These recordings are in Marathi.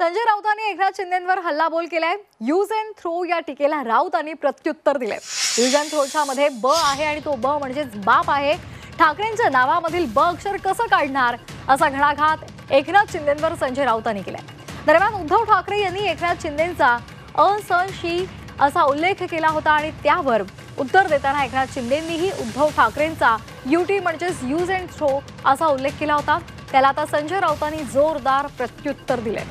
संजय राऊतांनी एकनाथ शिंदेंवर हल्लाबोल केलाय. यूज अँड थ्रो या टीकेला राऊतांनी प्रत्युत्तर दिले यूज अँड थ्रोच्या मध्ये ब आहे आणि तो ब म्हणजेच बाप आहे. ठाकरेंच्या नावामधील ब अक्षर कसं काढणार असा घणाघात एकनाथ शिंदेवर संजय राऊतांनी केलाय. दरम्यान उद्धव ठाकरे यांनी एकनाथ शिंदेचा असंशी असा उल्लेख केला होता आणि त्यावर उत्तर देताना एकनाथ शिंदेंनीही उद्धव ठाकरेंचा युटी म्हणजेच यूज अँड थ्रो असा उल्लेख केला होता. त्याला आता संजय राऊतांनी जोरदार प्रत्युत्तर दिलंय.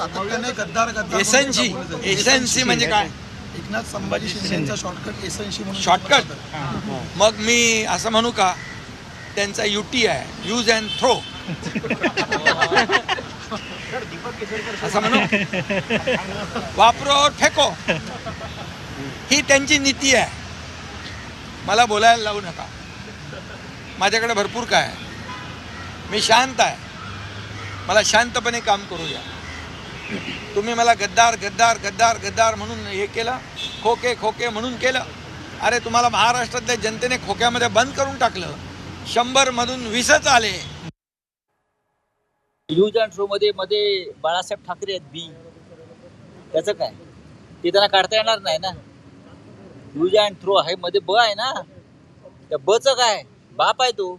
सातत्याने गद्दार गद्दार एसएनसी. एसएनसी म्हणजे काय? एकनाथ संभाजी शिंदेचा शॉर्टकट एसएनसी म्हणून शॉर्टकट मग मी असं म्हणू का? त्यांचा युटी आहे. यूज अँड थ्रो असं म्हणू? वापरो और फेको. ही त्यांची नीती आहे. मला बोलायला लावू नका. माझ्याकडे भरपूर काय आहे. मी शांत आहे. मला शांतपणे काम करू द्या तुम्ही मला गद्दार गद्दार गद्दार गद्दार म्हणून हे केलं खोके खोके म्हणून केलं. अरे तुम्हाला महाराष्ट्रातल्या जनतेने खोक्यामध्ये बंद करून टाकलं. शंभर मधून वीसच आले. न्यूज अँड थ्रो मध्ये मध्ये बाळासाहेब ठाकरे आहेत बी. त्याचं काय? ते त्यांना काढता येणार नाही ना? न्यूज अँड थ्रो आहे मध्ये ब आहे ना? त्या बचं काय? बाप आहे तो.